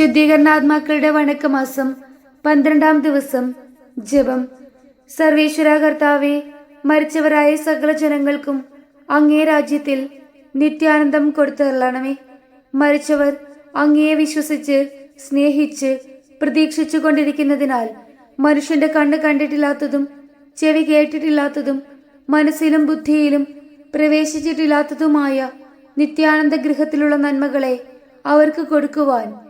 ശുദ്ധീകരണാത്മാക്കളുടെ വണക്കമാസം പന്ത്രണ്ടാം ദിവസം ജപം. സർവേശ്വര കർത്താവെ മരിച്ചവരായ സകല ജനങ്ങൾക്കും അങ്ങേ രാജ്യത്തിൽ നിത്യാനന്ദം കൊടുത്തരളണമേ. മരിച്ചവർ അങ്ങയെ വിശ്വസിച്ച് സ്നേഹിച്ച് പ്രതീക്ഷിച്ചു കൊണ്ടിരിക്കുന്നതിനാൽ മനുഷ്യന്റെ കണ്ണ് കണ്ടിട്ടില്ലാത്തതും ചെവി കേട്ടിട്ടില്ലാത്തതും മനസ്സിലും ബുദ്ധിയിലും പ്രവേശിച്ചിട്ടില്ലാത്തതുമായ നിത്യാനന്ദ ഗൃഹത്തിലുള്ള നന്മകളെ അവർക്ക് കൊടുക്കുവാൻ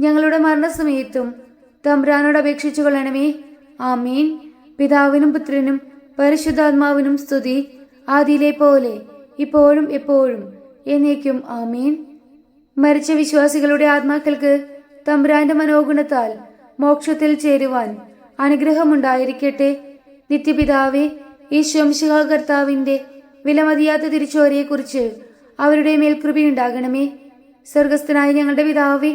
ഞങ്ങളുടെ മരണസമയത്തും തമ്പ്രാനോട് അപേക്ഷിച്ചു കൊള്ളണമേ. ആമീൻ. പിതാവിനും പുത്രനും പരിശുദ്ധാത്മാവിനും സ്തുതി ആദിയിലെ പോലെ ഇപ്പോഴും എപ്പോഴും എന്നേക്കും ആമീൻ. മരിച്ച വിശ്വാസികളുടെ ആത്മാക്കൾക്ക് തമ്പ്രാന്റെ മനോഗുണത്താൽ മോക്ഷത്തിൽ ചേരുവാൻ അനുഗ്രഹമുണ്ടായിരിക്കട്ടെ. നിത്യപിതാവേ ഈ കർത്താവിന്റെ വിലമതിയാത്ത തിരിച്ചോരയെക്കുറിച്ച് അവരുടെ മേൽ കൃപയുണ്ടാകണമേ സ്വർഗസ്ഥനായ ഞങ്ങളുടെ പിതാവേ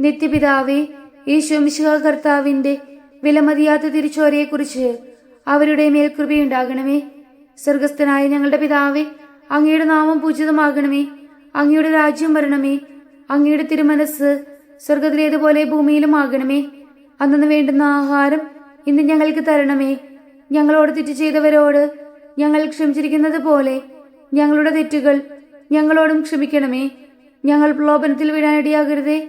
നിത്യപിതാവേ ഈശോമിശിഹ കർത്താവിന്റെ വിലമതിയാത്ത തിരിച്ചോരയെക്കുറിച്ച് അവരുടെ മേൽ കൃപയുണ്ടാകണമേ. സ്വർഗസ്ഥനായ ഞങ്ങളുടെ പിതാവേ അങ്ങയുടെ നാമം പൂജിതമാകണമേ. അങ്ങയുടെ രാജ്യം വരണമേ. അങ്ങയുടെ തിരുമനസ് സ്വർഗത്തിലേതുപോലെ ഭൂമിയിലും ആകണമേ. അന്നു വേണ്ടുന്ന ആഹാരം ഇന്ന് ഞങ്ങൾക്ക് തരണമേ. ഞങ്ങളോട് തെറ്റ് ചെയ്തവരോട് ഞങ്ങൾ ക്ഷമിച്ചിരിക്കുന്നത് പോലെ ഞങ്ങളുടെ തെറ്റുകൾ ഞങ്ങളോടും ക്ഷമിക്കണമേ. ഞങ്ങൾ പ്രലോഭനത്തിൽ വിടാനിടയാകരുതേ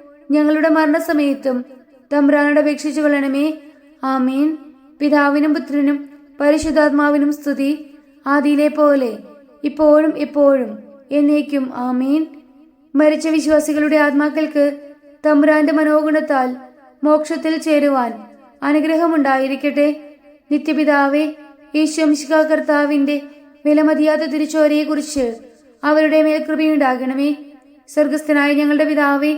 ഞങ്ങളുടെ മരണസമയത്തും തമ്പ്രാനോട് അപേക്ഷിച്ചു കൊള്ളണമേ. ആമീൻ. പിതാവിനും പുത്രനും പരിശുദ്ധാത്മാവിനും സ്തുതി ആദിയിലെ പോലെ ഇപ്പോഴും എപ്പോഴും എന്നേക്കും ആമീൻ. മരിച്ച വിശ്വാസികളുടെ ആത്മാക്കൾക്ക് തമ്പുരാന്റെ മനോഗുണത്താൽ മോക്ഷത്തിൽ ചേരുവാൻ അനുഗ്രഹമുണ്ടായിരിക്കട്ടെ. നിത്യപിതാവേ ഈശ്വംശിക കർത്താവിന്റെ വിലമതിയാത്ത തിരിച്ചോരയെക്കുറിച്ച് അവരുടെ മേൽ കൃപയുണ്ടാകണമേ. സ്വർഗസ്ഥനായ ഞങ്ങളുടെ പിതാവേ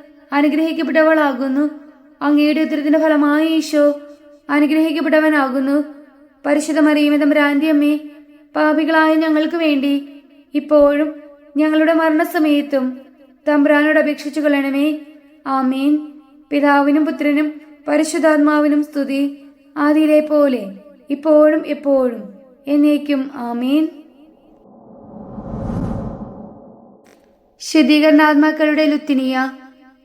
അനുഗ്രഹിക്കപ്പെട്ടവളാകുന്നു. അങ്ങയുടെ ഉത്തരത്തിന്റെ ഫലമായ ഈശോ അനുഗ്രഹിക്കപ്പെട്ടവനാകുന്നു. പരിശുദ്ധ മറിയമേ രാന്തിയമ്മേ പാപികളായ ഞങ്ങൾക്ക് വേണ്ടി ഇപ്പോഴും ഞങ്ങളുടെ മരണസമയത്തും തമ്പ്രാനോട് അപേക്ഷിച്ചു കൊള്ളണമേ. ആമീൻ. പിതാവിനും പുത്രനും പരിശുദ്ധാത്മാവിനും സ്തുതി ആദിയിലെ പോലെ ഇപ്പോഴും എപ്പോഴും എന്നേക്കും ആമീൻ. ശുദ്ധീകരണാത്മാക്കളുടെ ലുത്തിനിയ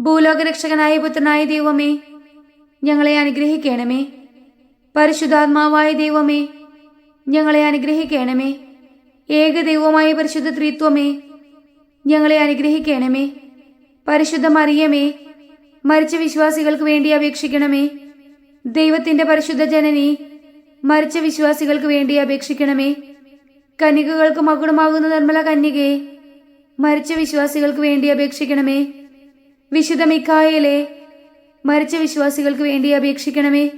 ഭൂലോകരക്ഷകനായ പുത്രനായ ദൈവമേ ഞങ്ങളെ അനുഗ്രഹിക്കണമേ. പരിശുദ്ധാത്മാവായ ദൈവമേ ഞങ്ങളെ അനുഗ്രഹിക്കണമേ. ഏക ദൈവമായ പരിശുദ്ധ ത്രിത്വമേ ഞങ്ങളെ അനുഗ്രഹിക്കണമേ. പരിശുദ്ധ മറിയമേ മരിച്ച വിശ്വാസികൾക്ക് വേണ്ടി അപേക്ഷിക്കണമേ. ദൈവത്തിന്റെ പരിശുദ്ധ ജനനി മരിച്ച വിശ്വാസികൾക്ക് വേണ്ടി അപേക്ഷിക്കണമേ. കന്യകകൾക്ക് മകുടമാകുന്ന നിർമ്മല കന്യകയെ മരിച്ച വിശ്വാസികൾക്ക് വേണ്ടി അപേക്ഷിക്കണമേ. വിശുദ്ധ മിക്കായലെ മരിച്ച വിശ്വാസികൾക്ക് വേണ്ടി അപേക്ഷിക്കണമേ.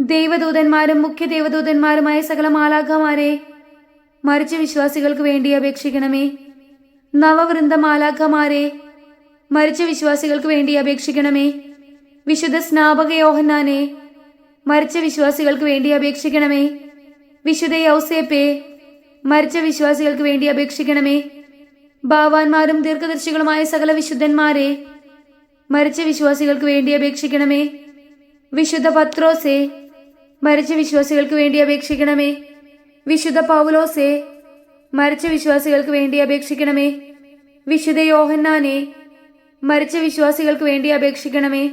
ദൈവദൂതന്മാരും മുഖ്യ ദേവദൂതന്മാരുമായ സകല മാലാഖമാരെ മരിച്ച വിശ്വാസികൾക്ക് വേണ്ടി അപേക്ഷിക്കണമേ. നവവൃന്ദ മാലാഖമാരെ മരിച്ച വിശ്വാസികൾക്ക് വേണ്ടി അപേക്ഷിക്കണമേ. വിശുദ്ധ സ്നാപക യോഹന്നാനെ മരിച്ച വിശ്വാസികൾക്ക് വേണ്ടി അപേക്ഷിക്കണമേ. വിശുദ്ധ യൗസേപ്പെ മരിച്ച വിശ്വാസികൾക്ക് വേണ്ടി അപേക്ഷിക്കണമേ. ഭാവാന്മാരും ദീർഘദർശികളുമായ സകല വിശുദ്ധന്മാരെ മരിച്ച വിശ്വാസികൾക്ക് വേണ്ടി അപേക്ഷിക്കണമേ. വിശുദ്ധ പത്രോസേ മരിച്ച വിശ്വാസികൾക്ക് വേണ്ടി അപേക്ഷിക്കണമേ. വിശുദ്ധ പൗലോസേ മരിച്ച വിശ്വാസികൾക്ക് വേണ്ടി അപേക്ഷിക്കണമേ. വിശുദ്ധ യോഹന്നാനെ മരിച്ച വിശ്വാസികൾക്ക് വേണ്ടി അപേക്ഷിക്കണമേ.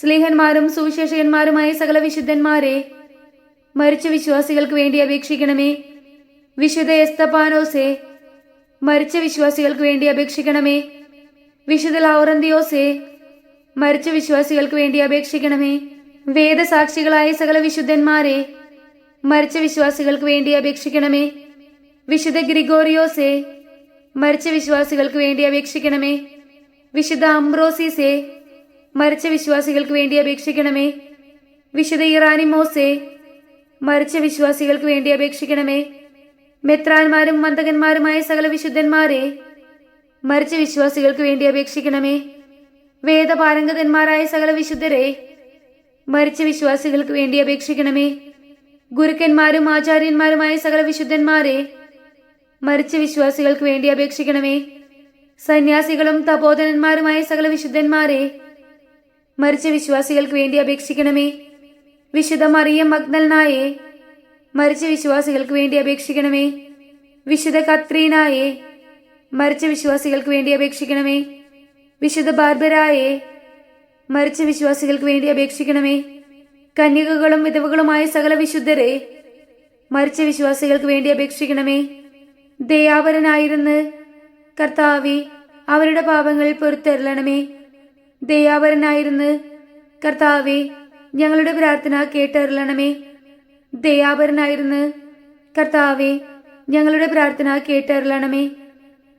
സ്ലേഹന്മാരും സുവിശേഷകന്മാരുമായ സകല വിശുദ്ധന്മാരെ മരിച്ച വിശ്വാസികൾക്ക് വേണ്ടി അപേക്ഷിക്കണമേ. വിശുദ്ധ എസ്തപാനോസേ മരിച്ച വിശ്വാസികൾക്ക് വേണ്ടി അപേക്ഷിക്കണമേ. വിശുദ്ധ ലൗറന്തിയോസേ മരിച്ച വിശ്വാസികൾക്ക് വേണ്ടി അപേക്ഷിക്കണമേ. വേദസാക്ഷികളായ സകല വിശുദ്ധന്മാരെ മരിച്ച വിശ്വാസികൾക്ക് വേണ്ടി അപേക്ഷിക്കണമേ. വിശുദ്ധ ഗ്രിഗോറിയോസേ മരിച്ച വിശ്വാസികൾക്ക് വേണ്ടി അപേക്ഷിക്കണമേ. വിശുദ്ധ അംബ്രോസിസെ മരിച്ച വിശ്വാസികൾക്ക് വേണ്ടി അപേക്ഷിക്കണമേ. വിശുദ്ധ ഇറാനിമോസെ മരിച്ച വിശ്വാസികൾക്ക് വേണ്ടി അപേക്ഷിക്കണമേ. മെത്രാന്മാരും മന്ദകന്മാരുമായ സകല വിശുദ്ധന്മാരെ മരിച്ച വിശ്വാസികൾക്ക് വേണ്ടി അപേക്ഷിക്കണമേ. വേദപാരംഗതന്മാരായ സകല വിശുദ്ധരെ മരിച്ച വിശ്വാസികൾക്ക് വേണ്ടി അപേക്ഷിക്കണമേ. ഗുരുക്കന്മാരും ആചാര്യന്മാരുമായ സകല വിശുദ്ധന്മാരെ മരിച്ച വിശ്വാസികൾക്ക് വേണ്ടി അപേക്ഷിക്കണമേ. സന്യാസികളും തപോധനന്മാരുമായ സകല വിശുദ്ധന്മാരെ മരിച്ച വിശ്വാസികൾക്ക് വേണ്ടി അപേക്ഷിക്കണമേ. വിശുദ്ധ മറിയം മഗ്നൽനായെ മരിച്ച വിശ്വാസികൾക്ക് വേണ്ടി അപേക്ഷിക്കണമേ. വിശുദ്ധ കത്രീനായെ മരിച്ച വിശ്വാസികൾക്ക് വേണ്ടി അപേക്ഷിക്കണമേ. വിശുദ്ധ ബാർബരായെ മരിച്ച വിശ്വാസികൾക്ക് വേണ്ടി അപേക്ഷിക്കണമേ. കന്യകകളും വിധവകളുമായ സകല വിശുദ്ധരെ മരിച്ച വിശ്വാസികൾക്ക് വേണ്ടി അപേക്ഷിക്കണമേ. ദയാപരനായിരുന്ന് കർത്താവെ അവരുടെ പാപങ്ങൾ പൊറുത്തരളണമേ ദയാപരനായിരുന്ന് കർത്താവെ ഞങ്ങളുടെ പ്രാർത്ഥന കേട്ടറിയണമേ. ദയാപരനായിരുന്ന് കർത്താവെ ഞങ്ങളുടെ പ്രാർത്ഥന കേട്ടറിയണമേ.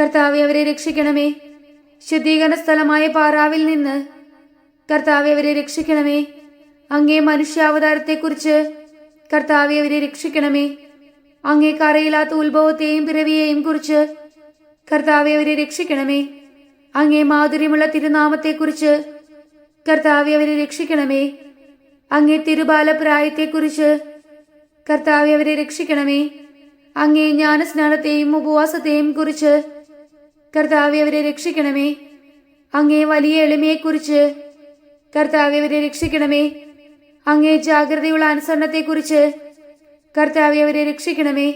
കർത്താവെ അവരെ രക്ഷിക്കണമേ. ശുദ്ധീകരണ സ്ഥലമായ പാറാവിൽ നിന്ന് കർത്താവെ അവരെ രക്ഷിക്കണമേ. അങ്ങേ മനുഷ്യാവതാരത്തെക്കുറിച്ച് കർത്താവെ അവരെ രക്ഷിക്കണമേ. അങ്ങേ കറയില്ലാത്ത ഉത്ഭവത്തെയും പിറവിയെയും കുറിച്ച് കർത്താവെ അവരെ രക്ഷിക്കണമേ. അങ്ങേ മാധുര്യമുള്ള തിരുനാമത്തെക്കുറിച്ച് കർത്താവെ അവരെ രക്ഷിക്കണമേ. അങ്ങേ തിരുബാലപ്രായത്തെക്കുറിച്ച് കർത്താവെ അവരെ രക്ഷിക്കണമേ. അങ്ങേ ജ്ഞാനസ്നാനത്തെയും ഉപവാസത്തെയും കുറിച്ച് കർത്താവെ അവരെ രക്ഷിക്കണമേ. അങ്ങേ വലിയ എളിമയെക്കുറിച്ച് കർത്താവെ അവരെ രക്ഷിക്കണമേ. അങ്ങേ ജാഗ്രതയുള്ള അനുസരണത്തെക്കുറിച്ച് കർത്താവെ അവരെ രക്ഷിക്കണമേ.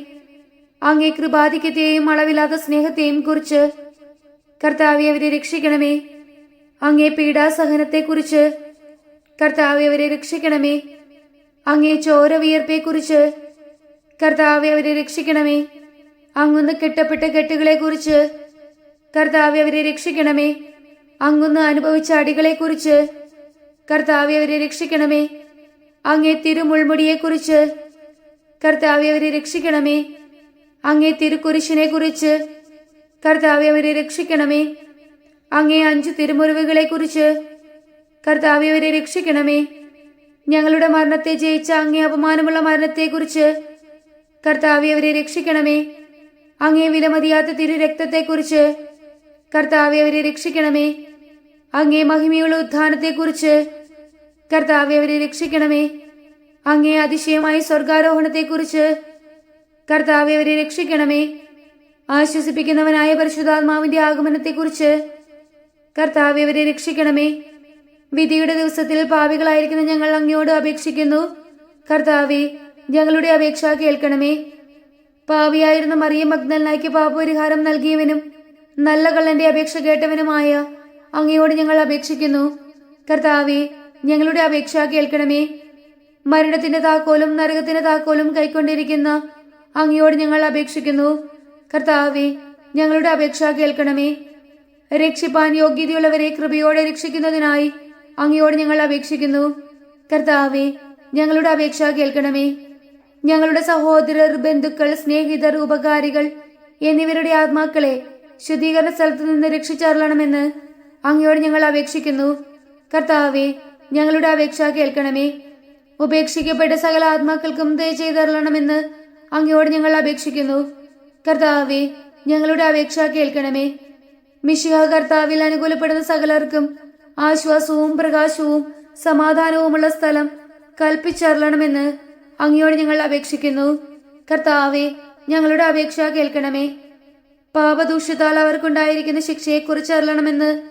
അങ്ങേ കൃപാധിക്യത്തെയും അളവില്ലാത്ത സ്നേഹത്തെയും കുറിച്ച് കർത്താവെ അവരെ രക്ഷിക്കണമേ. അങ്ങേ പീഡാസഹനത്തെക്കുറിച്ച് കർത്താവെ അവരെ രക്ഷിക്കണമേ. അങ്ങേ ചോര വിയർപ്പെക്കുറിച്ച് കർത്താവെ അവരെ രക്ഷിക്കണമേ. അങ്ങൊന്ന് കെട്ടപ്പെട്ട കെട്ടുകളെക്കുറിച്ച് കർത്താവെ അവരെ രക്ഷിക്കണമേ. അങ്ങുന്ന് അനുഭവിച്ച അടികളെക്കുറിച്ച് കർത്താവെ അവരെ രക്ഷിക്കണമേ. അങ്ങേ തിരുമുൾമുടിയെക്കുറിച്ച് കർത്താവെ അവരെ രക്ഷിക്കണമേ. അങ്ങേ തിരുക്കുരിശിനെ കുറിച്ച് കർത്താവെ അവരെ രക്ഷിക്കണമേ. അങ്ങേ അഞ്ചു തിരുമുറിവുകളെ കുറിച്ച് കർത്താവെ അവരെ രക്ഷിക്കണമേ. ഞങ്ങളുടെ മരണത്തെ ജയിച്ച അങ്ങേ അപമാനമുള്ള മരണത്തെക്കുറിച്ച് കർത്താവെ അവരെ രക്ഷിക്കണമേ. അങ്ങേ വിലമതിയാത്ത തിരു രക്തത്തെക്കുറിച്ച് കർത്താവെ അവരെ രക്ഷിക്കണമേ. അങ്ങേ മഹിമയുള്ള ഉത്ഥാനത്തെക്കുറിച്ച് കർത്താവെ അവരെ രക്ഷിക്കണമേ. അങ്ങേ അതിശയമായ സ്വർഗാരോഹണത്തെക്കുറിച്ച് കർത്താവെ അവരെ രക്ഷിക്കണമേ. ആശ്വസിപ്പിക്കുന്നവനായ പരിശുദ്ധാത്മാവിന്റെ ആഗമനത്തെക്കുറിച്ച് കർത്താവെ അവരെ രക്ഷിക്കണമേ. വിധിയുടെ ദിവസത്തിൽ പാവികളായിരിക്കുന്ന ഞങ്ങൾ അങ്ങയോട് അപേക്ഷിക്കുന്നു. കർത്താവെ ഞങ്ങളുടെ അപേക്ഷ കേൾക്കണമേ. പാവിയായിരുന്ന മറിയ മഗ്നലിനായ്ക്ക് പാപപരിഹാരം നൽകിയവനും നല്ല കള്ളന്റെ അപേക്ഷ കേട്ടവനുമായ അങ്ങയോട് ഞങ്ങൾ അപേക്ഷിക്കുന്നു. കർത്താവെ ഞങ്ങളുടെ അപേക്ഷ കേൾക്കണമേ. മരണത്തിന്റെ താക്കോലും നരകത്തിന്റെ താക്കോലും കൈക്കൊണ്ടിരിക്കുന്ന അങ്ങയോട് ഞങ്ങൾ അപേക്ഷിക്കുന്നു. കർത്താവെ ഞങ്ങളുടെ അപേക്ഷ കേൾക്കണമേ. രക്ഷിപ്പാൻ യോഗ്യതയുള്ളവരെ കൃപയോടെ രക്ഷിക്കുന്നതിനായി അങ്ങയോട് ഞങ്ങൾ അപേക്ഷിക്കുന്നു. കർത്താവെ ഞങ്ങളുടെ അപേക്ഷ കേൾക്കണമേ. ഞങ്ങളുടെ സഹോദരർ ബന്ധുക്കൾ സ്നേഹിതർ ഉപകാരികൾ എന്നിവരുടെ ആത്മാക്കളെ ശുദ്ധീകരണ സ്ഥലത്തു നിന്ന് രക്ഷിച്ചറിയണമെന്ന് അങ്ങയോട് ഞങ്ങൾ അപേക്ഷിക്കുന്നു. കർത്താവെ ഞങ്ങളുടെ അപേക്ഷ കേൾക്കണമേ. ഉപേക്ഷിക്കപ്പെട്ട സകല ആത്മാക്കൾക്കും ദയ ചെയ്തറിയണമെന്ന് അങ്ങയോട് ഞങ്ങൾ അപേക്ഷിക്കുന്നു. കർത്താവെ ഞങ്ങളുടെ അപേക്ഷ കേൾക്കണമേ. മിശിഹ കർത്താവിൽ അനുകൂലപ്പെടുന്ന സകലർക്കും ആശ്വാസവും പ്രകാശവും സമാധാനവുമുള്ള സ്ഥലം കൽപ്പിച്ചറിയണമെന്ന് അങ്ങയോട് ഞങ്ങൾ അപേക്ഷിക്കുന്നു. കർത്താവെ ഞങ്ങളുടെ അപേക്ഷ കേൾക്കണമേ. പാപദൂഷ്യത്താൽ അവർക്കുണ്ടായിരിക്കുന്ന ശിക്ഷയെക്കുറിച്ച് അറിയണമെന്ന്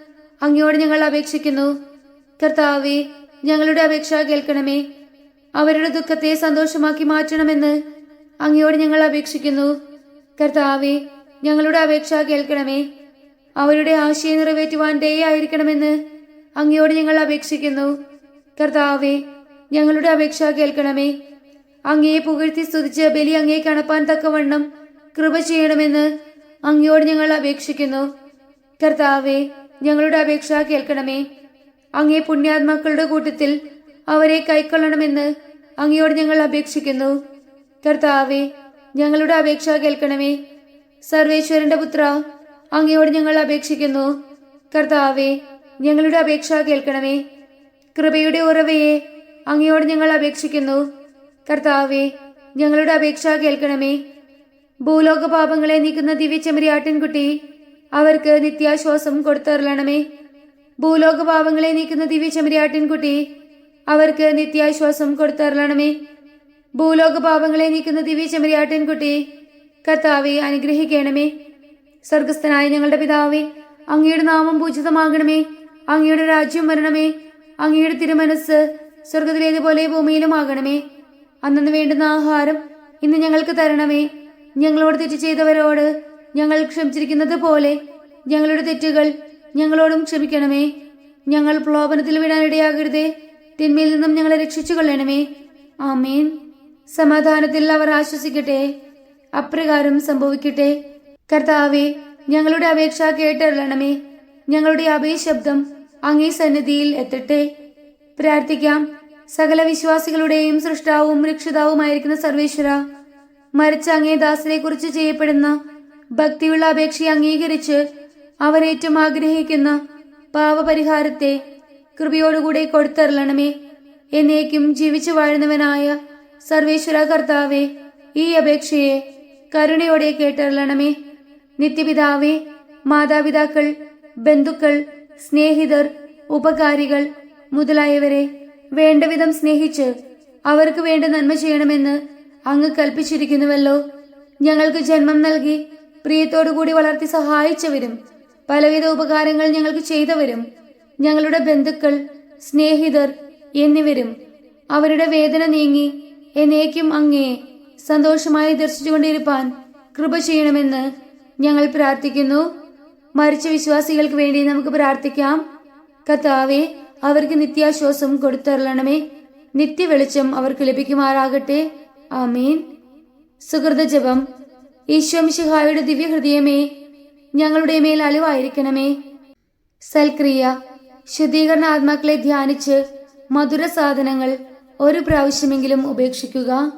അങ്ങയോട് ഞങ്ങൾ അപേക്ഷിക്കുന്നു. കർത്താവെ ഞങ്ങളുടെ അപേക്ഷ കേൾക്കണമേ. അവരുടെ ദുഃഖത്തെ സന്തോഷമാക്കി മാറ്റണമെന്ന് അങ്ങയോട് ഞങ്ങൾ അപേക്ഷിക്കുന്നു. കർത്താവെ ഞങ്ങളുടെ അപേക്ഷ കേൾക്കണമേ. അവരുടെ ആശയം നിറവേറ്റുവാൻ ദയായിരിക്കണമെന്ന് അങ്ങയോട് ഞങ്ങൾ അപേക്ഷിക്കുന്നു. കർത്താവെ ഞങ്ങളുടെ അപേക്ഷ കേൾക്കണമേ. അങ്ങയെ പുകഴ്ത്തി സ്തുതിച്ച് ബലി അങ്ങേ കണപ്പാൻ തക്കവണ്ണം കൃപ ചെയ്യണമെന്ന് അങ്ങയോട് ഞങ്ങൾ അപേക്ഷിക്കുന്നു. കർത്താവെ ഞങ്ങളുടെ അപേക്ഷ കേൾക്കണമേ. അങ്ങേ പുണ്യാത്മാക്കളുടെ കൂട്ടത്തിൽ അവരെ കൈക്കൊള്ളണമെന്ന് അങ്ങയോട് ഞങ്ങൾ അപേക്ഷിക്കുന്നു. കർത്താവെ ഞങ്ങളുടെ അപേക്ഷ കേൾക്കണമേ. സർവേശ്വരന്റെ പുത്ര അങ്ങയോട് ഞങ്ങൾ അപേക്ഷിക്കുന്നു. കർത്താവെ ഞങ്ങളുടെ അപേക്ഷ കേൾക്കണമേ. കൃപയുടെ ഉറവയെ അങ്ങയോട് ഞങ്ങൾ അപേക്ഷിക്കുന്നു. കർത്താവെ ഞങ്ങളുടെ അപേക്ഷ കേൾക്കണമേ. ഭൂലോക പാപങ്ങളെ നീക്കുന്ന ദിവ്യചമരി ആട്ടിൻകുട്ടി അവർക്ക് നിത്യാശ്വാസം കൊടുത്തരളണമേ. ഭൂലോക പാപങ്ങളെ നീക്കുന്ന ദിവ്യചമരി ആട്ടിൻകുട്ടി അവർക്ക് നിത്യാശ്വാസം കൊടുത്തരളണമേ. ഭൂലോക പാപങ്ങളെ നീക്കുന്ന ദിവ്യചമരി ആട്ടിൻകുട്ടി കർത്താവെ അനുഗ്രഹിക്കണമേ. സ്വർഗസ്ഥനായ ഞങ്ങളുടെ പിതാവേ അങ്ങയുടെ നാമം പൂജിതമാകണമേ. അങ്ങയുടെ രാജ്യം വരണമേ. അങ്ങയുടെ തിരുമനസ് സ്വർഗത്തിലേതുപോലെ ഭൂമിയിലും ആകണമേ അന്നു വേണ്ടുന്ന ആഹാരം ഇന്ന് ഞങ്ങൾക്ക് തരണമേ. ഞങ്ങളോട് തെറ്റ് ചെയ്തവരോട് ഞങ്ങൾ ക്ഷമിച്ചിരിക്കുന്നത് പോലെ ഞങ്ങളുടെ തെറ്റുകൾ ഞങ്ങളോടും ക്ഷമിക്കണമേ. ഞങ്ങൾ പ്രലോഭനത്തിൽ വിടാനിടയാകരുതേ തിന്മയിൽ നിന്നും ഞങ്ങളെ രക്ഷിച്ചു കൊള്ളണമേ ആമേൻ. സമാധാനത്തിൽ അവർ ആശ്വസിക്കട്ടെ. അപ്രകാരം സംഭവിക്കട്ടെ. കർത്താവെ ഞങ്ങളുടെ അപേക്ഷ കേട്ടറിയണമേ. ഞങ്ങളുടെ അഭയശബ്ദം അങ്ങേ സന്നിധിയിൽ എത്തട്ടെ. പ്രാർത്ഥിക്കാം. സകല വിശ്വാസികളുടെയും സൃഷ്ടാവും രക്ഷിതാവുമായിരിക്കുന്ന സർവേശ്വര മരിച്ച അങ്ങേദാസിനെ കുറിച്ച് ചെയ്യപ്പെടുന്ന ഭക്തിയുള്ള അപേക്ഷയെ അംഗീകരിച്ച് അവരേറ്റവും ആഗ്രഹിക്കുന്ന പാപപരിഹാരത്തെ കൃപയോടുകൂടെ കൊടുത്തരളണമേ. എന്നേക്കും ജീവിച്ചു വാഴുന്നവനായ സർവേശ്വര കർത്താവെ ഈ അപേക്ഷയെ കരുണയോടെ കേട്ടരളണമേ. നിത്യപിതാവേ മാതാപിതാക്കൾ ബന്ധുക്കൾ സ്നേഹിതർ ഉപകാരികൾ മുതലായവരെ വേണ്ടവിധം സ്നേഹിച്ച് അവർക്ക് വേണ്ട നന്മ ചെയ്യണമെന്ന് അങ്ങ് കൽപ്പിച്ചിരിക്കുന്നുവല്ലോ. ഞങ്ങൾക്ക് ജന്മം നൽകി പ്രിയത്തോടുകൂടി വളർത്തി സഹായിച്ചവരും പലവിധ ഉപകാരങ്ങൾ ഞങ്ങൾക്ക് ചെയ്തവരും. ഞങ്ങളുടെ ബന്ധുക്കൾ സ്നേഹിതർ എന്നിവരും അവരുടെ വേദന നീങ്ങി എന്നേക്കും അങ്ങേ സന്തോഷമായി ദർശിച്ചുകൊണ്ടിരിപ്പാൻ കൃപ ചെയ്യണമെന്ന് ഞങ്ങൾ പ്രാർത്ഥിക്കുന്നു. മരിച്ച വിശ്വാസികൾക്ക് വേണ്ടി നമുക്ക് പ്രാർത്ഥിക്കാം. കർത്താവെ അവർക്ക് നിത്യാശ്വാസം കൊടുത്തരളണമേ. നിത്യവെളിച്ചം അവർക്ക് ലഭിക്കുമാറാകട്ടെ. ആമീൻ. സുഹൃത ജപം ഈശ്വമിശിഹായുടെ ദിവ്യഹൃദയമേ ഞങ്ങളുടെ മേൽ അലിവായിരിക്കണമേ. സൽക്രിയ ശുദ്ധീകരണ ആത്മാക്കളെ ധ്യാനിച്ച് മധുര സാധനങ്ങൾ ഒരു പ്രാവശ്യമെങ്കിലും ഉപേക്ഷിക്കുക.